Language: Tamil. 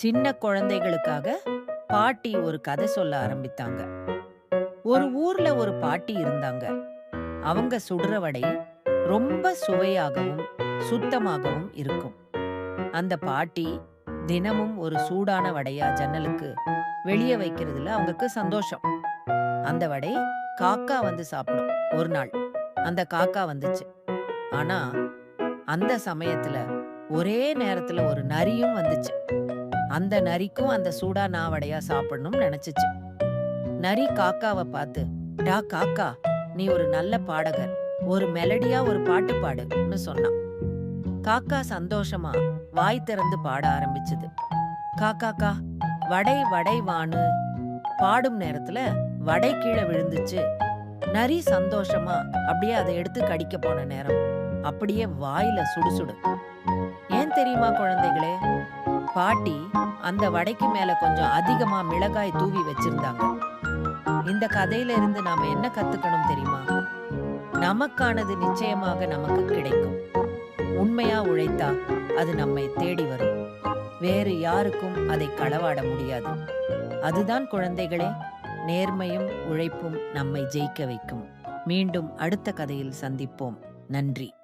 சின்ன குழந்தைகளுக்காக பாட்டி ஒரு கதை சொல்ல ஆரம்பித்தாங்க. ஒரு ஊர்ல ஒரு பாட்டி இருந்தாங்க. அவங்க சுடுற வடை ரொம்ப சுவையாகவும் சுத்தமாகவும் இருக்கும். அந்த பாட்டி தினமும் ஒரு சூடான வடையா ஜன்னலுக்கு வெளியே வைக்கிறதுல அவங்களுக்கு சந்தோஷம். அந்த வடை காக்கா வந்து சாப்பிடும் ஒரு நாள். அந்த காக்கா வந்துச்சு. ஆனா அந்த சமயத்துல ஒரே நேரத்துல ஒரு நரியும் வந்துச்சு. அந்த நரிக்கும் அந்த சூடா நாவடையா வடையா சாப்பிடணும்னு நினைச்சிச்சு. நரி காக்காவை பார்த்து டா காக்கா நீ ஒரு நல்ல பாடகர். ஒரு மெலடியா ஒரு பாட்டு பாடுன்னு சொன்னான். காக்கா சந்தோஷமா வாய் திறந்து பாட ஆரம்பிச்சது. காக்காக்கா வடை வடை வானு பாடும் நேரத்துல வடை கீழே விழுந்துச்சு. நரி சந்தோஷமா அப்படியே அதை எடுத்து கடிக்க போன நேரம். அப்படியே வாயில சுடுசுடு ஏன் தெரியுமா குழந்தைகளே? பாட்டி அந்த வடைக்கு மேல கொஞ்சம் அதிகமா மிளகாய் தூவி வச்சிருந்தாங்க. இந்த கதையில இருந்து நாம என்ன கத்துக்கணும் தெரியுமா? நமக்கானது நிச்சயமாக நமக்கு கிடைக்கும். உண்மையா உழைத்தா அது நம்மை தேடி வரும். வேறு யாருக்கும் அதை களவாட முடியாது. அதுதான் குழந்தைகளே நேர்மையும் உழைப்பும் நம்மை ஜெயிக்க வைக்கும். மீண்டும் அடுத்த கதையில் சந்திப்போம். நன்றி.